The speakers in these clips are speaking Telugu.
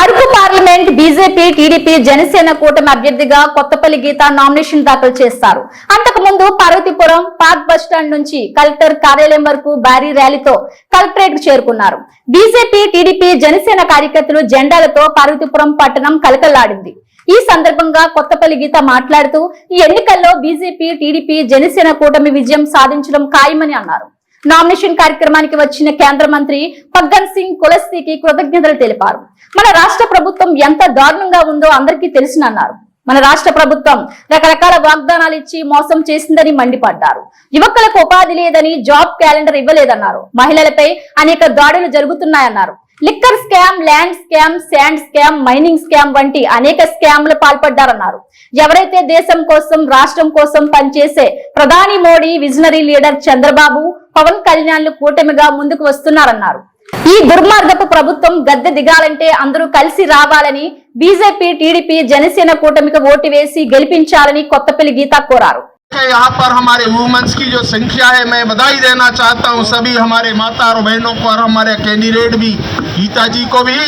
Araku parliament BJP TDP Janasena కూటమి అభ్యర్థిగా కొత్తపల్లి గీత నామినేషన్ దాఖలు చేస్తారు. అంతకు ముందు పార్వతీపురం పార్క్ బస్ స్టాండ్ నుంచి కలెక్టర్ కార్యాలయం వరకు భారీ ర్యాలీతో కలెక్టరేట్కు చేరుకున్నారు. బీజేపీ టీడీపీ జనసేన కార్యకర్తలు జెండాలతో పార్వతీపురం పట్టణం కలకల్లాడింది ఈ సందర్భంగా కొత్తపల్లి గీత మాట్లాడుతూ ఈ ఎన్నికల్లో బీజేపీ టీడీపీ జనసేన కూటమి విజయం సాధించడం ఖాయమని అన్నారు. నామినేషన్ కార్యక్రమానికి వచ్చిన కేంద్ర మంత్రి ఫగ్గన్ సింగ్ కులస్తికి కృతజ్ఞతలు తెలిపారు. మన రాష్ట్ర ప్రభుత్వం ఎంత దారుణంగా ఉందో అందరికీ తెలుసునన్నారు. మన రాష్ట్ర ప్రభుత్వం రకరకాల వాగ్దానాలు ఇచ్చి మోసం చేసిందని మండిపడ్డారు. యువకులకు ఉపాధి లేదని జాబ్ క్యాలెండర్ ఇవ్వలేదన్నారు. మహిళలపై అనేక దాడులు జరుగుతున్నాయన్నారు. Liquor scam land scam sand scam mining scam వంటి అనేక స్కామ్లు పాల్పడ్డారన్నారు. ఎవరైతే దేశం కోసం రాష్ట్రం కోసం పనిచేసే ప్రధాని మోడీ విజనరీ లీడర్ చంద్రబాబు పవన్ కళ్యాణ్లు కూటమిగా ముందుకు వస్తున్నారన్నారు ఈ దుర్మార్గపు ప్రభుత్వం గద్దె దిగాలంటే అందరూ కలిసి రావాలని బీజేపీ టీడీపీ జనసేన కూటమికి ఓటు వేసి గెలిపించాలని కొత్తపల్లి గీత కోరారు कि यहाँ पर हमारे वुमेन्स की जो संख्या है मैं बधाई देना चाहता हूँ सभी हमारे माता और बहनों को और हमारे कैंडिडेट भी गीता जी को भी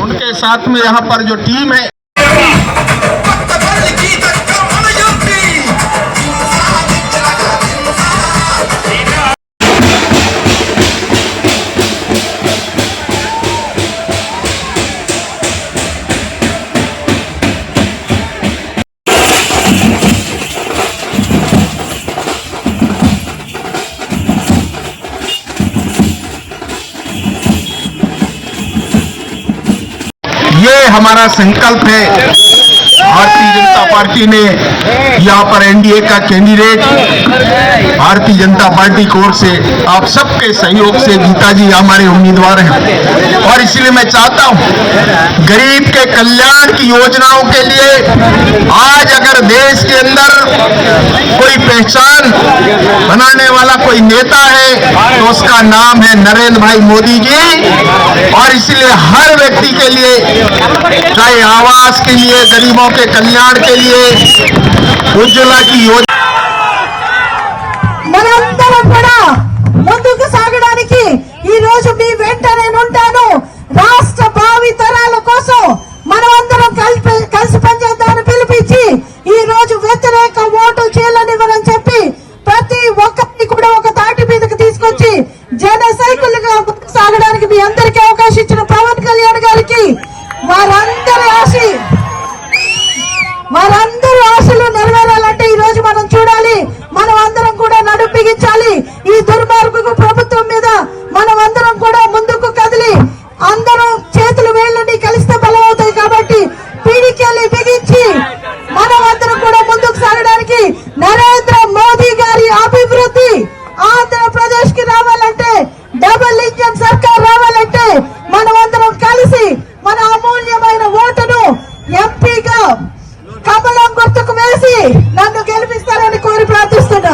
उनके साथ में यहाँ पर जो टीम है ये हमारा संकल्प है। भारतीय जनता पार्टी ने यहाँ पर एनडीए का कैंडिडेट भारतीय जनता पार्टी की ओर से आप सबके सहयोग से गीता जी हमारे उम्मीदवार हैं। और इसलिए मैं चाहता हूँ, गरीब के कल्याण की योजनाओं के लिए आज अगर देश के अंदर कोई पहचान बनाने वाला कोई नेता है तो उसका नाम है नरेंद्र भाई मोदी जी। और इसलिए हर व्यक्ति के लिए चाहे आवास के लिए गरीबों के कल्याण के लिए उज्ज्वला की योजना మనందరం కూడా ముందుకు సాగడానికి ఈ రోజు మీ వెంట నేను ఉంటాను రాష్ట్ర భావి తరాల కోసం మనమందరం కలిపి కలిసి పనిచేద్దామని పిలిపించి ఈ రోజు వ్యతిరేక ఓటు చేయలేనివ్వరని చెప్పి ప్రతి ఒక్కరిని కూడా ఒక తాటి మీదకి తీసుకొచ్చి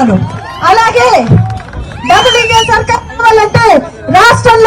అనుకుంటున్నాను అలాగే డబుల్ ఇంజన్ సర్కార్ రావాలంటే రాష్ట్రంలో